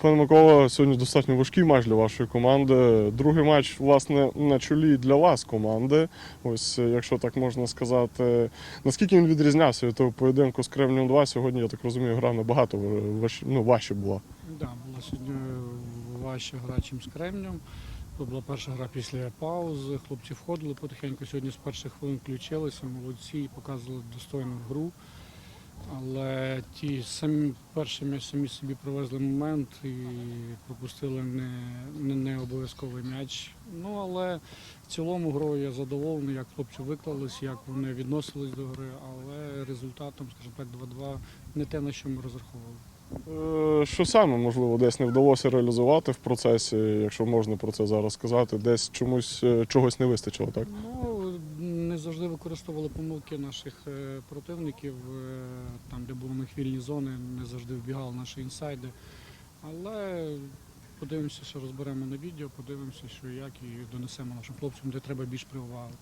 Пане Микола, сьогодні достатньо важкий матч для вашої команди. Другий матч, власне, на чолі для вас команди. Ось, е, якщо так можна сказати. Наскільки він відрізнявся від того поєдинку з Кремнем 2? Сьогодні, я так розумію, гра набагато важ... ну, важче була. Да, була сьогодні важча гра, ніж з Кремнем. Це була перша гра після паузи. Хлопці входили потихеньку. Сьогодні з перших хвилин включилися, молодці і показували достойну гру. Але ті самі перші м'яч самі собі привезли момент і пропустили не, не, не обов'язковий м'яч. Ну але в цілому грою я задоволений, як хлопці виклались, як вони відносились до гри, але результатом, скажімо так, 2-2 не те, на що ми розраховували. Е, Що саме, можливо, десь не вдалося реалізувати в процесі, якщо можна про це зараз сказати, десь чомусь е, чогось не вистачило, так? Ну, завжди використовували помилки наших е, противників, е, там, де були них вільні зони, не завжди вбігали наші інсайди. Але подивимося, що розберемо на відео, подивимося, що як, і донесемо нашим хлопцям, де треба більш прививати.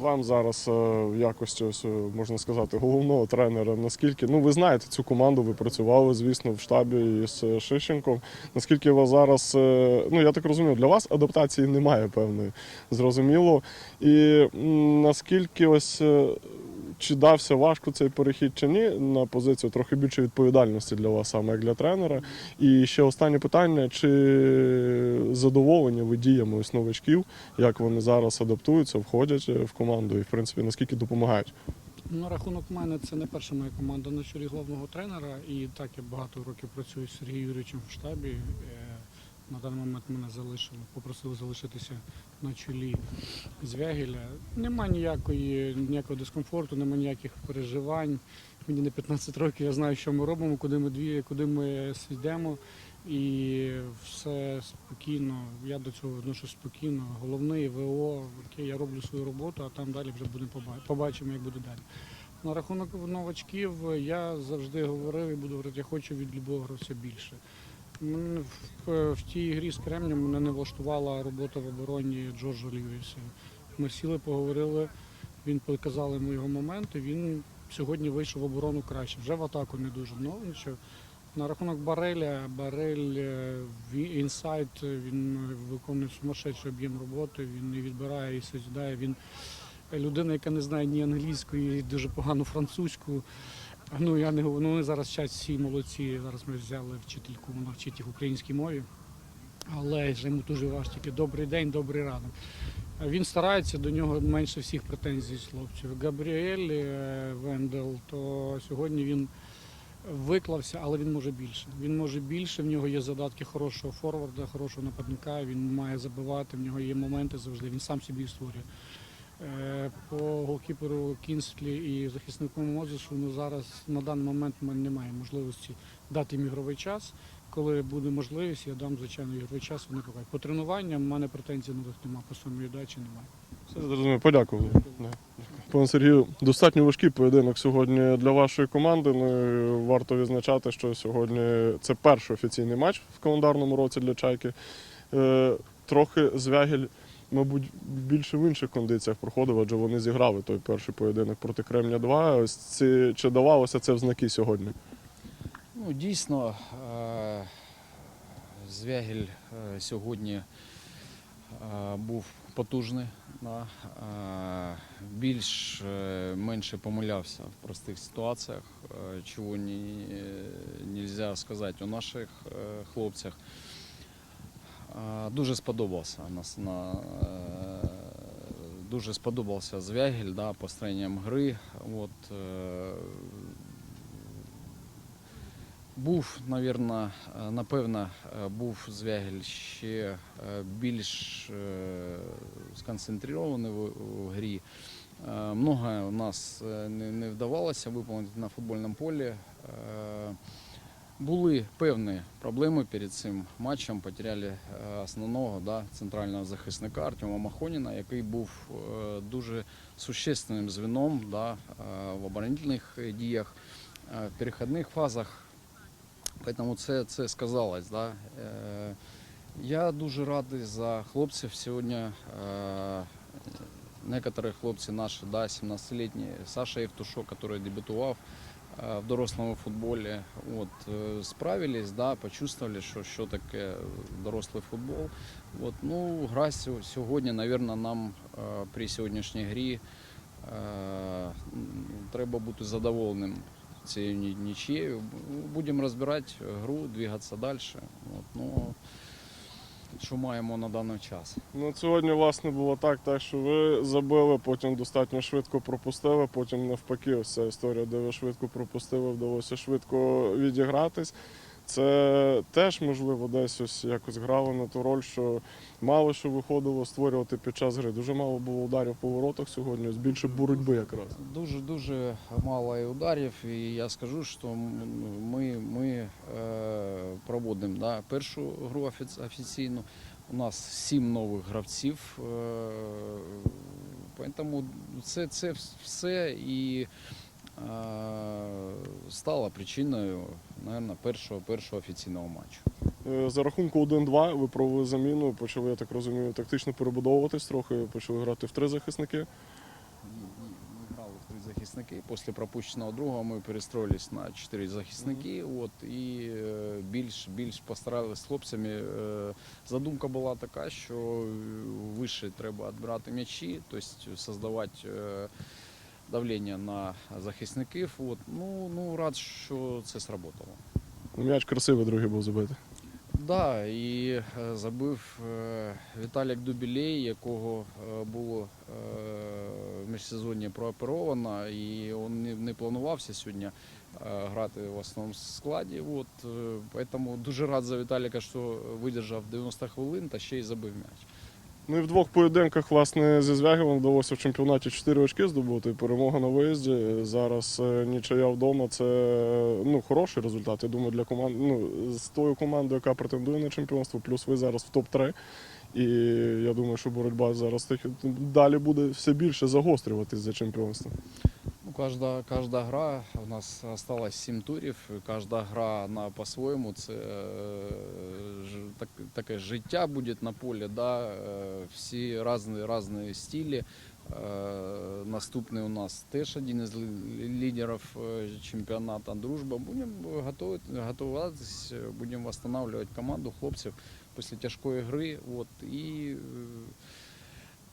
Вам зараз е, в якості, е, можна сказати, головного тренера, наскільки, ну ви знаєте цю команду, ви працювали, звісно, в штабі із е, Шищенком. Наскільки вас зараз, ну я так розумію, для вас адаптації немає певної, зрозуміло. І наскільки ось. Е, Чи дався важко цей перехід чи ні на позицію трохи більше відповідальності для вас, саме як для тренера. І ще останнє питання: чи задоволені ви діями ось новачків, як вони зараз адаптуються, входять е, в команду і, в принципі, наскільки допомагають? На рахунок мене це не перша моя команда на чолі головного тренера. І так я багато років працюю з Сергієм Юрійовичем в штабі. На даний момент мене залишили, попросили залишитися на чолі Звягеля. Нема ніякої, ніякого дискомфорту, нема ніяких переживань. Мені не 15 років, я знаю, що ми робимо, куди ми дві, куди ми йдемо. І все спокійно. Я до цього відношусь спокійно. Головний ВО, окей, я роблю свою роботу, а там далі вже будемо побачимо, як буде далі. На рахунок новачків я завжди говорив і буду говорити, я хочу від любого гравця більше. Мене в, тій грі з Кремнем мене не влаштувала робота в обороні Джорджа Льюіса. Ми сіли, поговорили, він показав йому його моменти. Він сьогодні вийшов в оборону краще. Вже в атаку не дуже. Ну нічого. На рахунок Бареля, Барель е, інсайд, е, він виконує сумасшедший об'єм роботи, він і відбирає, і созідає. Він людина, яка не знає ні англійської, і дуже погану французьку. Ну я не говорю, ну вони зараз вчать всі молодці. Зараз ми взяли вчительку, вона вчить їх українській мові. Але ж йому дуже важко тільки добрий день, добрий ранок. Він старається, до нього менше всіх претензій з хлопців. Габріель е, Вендел, то сьогодні він виклався, але він може більше. Він може більше, в нього є задатки хорошого форварда, хорошого нападника, він має забивати, в нього є моменти завжди, він сам собі створює. Е, По голкіперу Кінслі і захиснику Мозесу ну, зараз на даний момент в мене немає можливості дати їм ігровий час. Коли буде можливість, я дам звичайно ігровий час. Вони покажуть. По тренуванням в мене претензій на них немає, по самій дачі немає. Все зрозумів, подякував. Пане Сергію, достатньо важкий поєдинок сьогодні для вашої команди. Ну, варто відзначати, що сьогодні це перший офіційний матч в календарному році для Чайки. Е, Трохи звягель, мабуть, більше в інших кондиціях проходив, адже вони зіграли той перший поєдинок проти Кремня 2. Ось ці, чи давалося це в знаки сьогодні? Ну, дійсно, е, Звягіль е, сьогодні е, був потужний, більш менше помилявся в простих ситуаціях, чого не можна сказати у наших хлопцях. Дуже сподобався нас на е, дуже сподобався Звягіль, да, построєнням гри. От, е, був, навірно, е, напевно, був Звягель ще більш сконцентрований в грі. Много у нас не вдавалося виконати на футбольному полі. Були певні проблеми перед цим матчем. Потеряли е, основного да, центрального захисника Артема Махоніна, який був е, дуже существенним звіном да, е, в оборонительних діях, в перехідних фазах. Поэтому це, це сказалось. Да. Я дуже радий за хлопців сьогодні. Некоторі хлопці наші, да, 17-літні, Саша Євтушок, який дебютував, в дорослому футболі. От, е, справились, да, почувствовали, що, що таке дорослий футбол. От, ну, гра сьо- сьогодні, мабуть, нам е, при сьогоднішній грі е, треба бути задоволеним цією ні- нічією. Будемо розбирати гру, двигатися далі. От, ну, що маємо на даний час. Ну, сьогодні, власне, було так, так, що ви забили, потім достатньо швидко пропустили, потім навпаки, ось ця історія, де ви швидко пропустили, вдалося швидко відігратись. Це теж, можливо, десь ось якось грало на ту роль, що мало що виходило створювати під час гри. Дуже мало було ударів по воротах сьогодні, ось більше боротьби якраз. Дуже дуже мало і ударів, і я скажу, що ми, ми е, проводимо да, першу гру офіційну. У нас сім нових гравців. Е, тому це, це все і е, стало причиною, мабуть, першого, першого офіційного матчу. Е, За рахунку 1-2 ви провели заміну, почали, я так розумію, тактично перебудовуватись трохи, почали грати в три захисники. Ні, ні, Ми грали в три захисники. Після пропущеного другого ми перестроїлись на чотири захисники. От, і е, більш, більш постаралися з хлопцями. Е, Задумка була така, що вище треба відбирати м'ячі, тобто создавати давлення на захисників. От. Ну, ну, рад, що це сработало. М'яч красивий другий був забитий. Да, і е, забив е, Віталік Дубілей, якого е, було в міжсезонні прооперовано, і він не, планувався сьогодні грати в основному складі. От, тому дуже рад за Віталіка, що видержав 90 хвилин та ще й забив м'яч. Ну і в двох поєдинках, власне, зі Звягівом вдалося в чемпіонаті 4 очки здобути. Перемога на виїзді. Зараз е, нічия вдома. Це ну, хороший результат. Я думаю, для команд, ну, з тою командою, яка претендує на чемпіонство, плюс ви зараз в топ-3. І я думаю, що боротьба зараз далі буде все більше загострюватись за чемпіонство. Ну, кожна, кожна гра, у нас осталось 7 турів, кожна гра на по-своєму, це е, так, таке життя буде на полі, да? е, всі різні, різні стилі. Е, Наступний у нас теж один із лі- лідерів чемпіонату «Дружба». Будемо готувати, готуватися, будемо відновлювати команду хлопців після тяжкої гри. От, і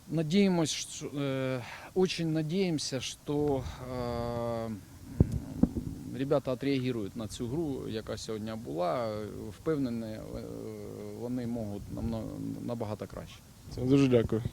Надеемся, э, очень надеемся, что э, ребята отреагують на цю гру, яка сьогодні була. Впевнений, е, вони можуть набагато краще. Це дуже дякую.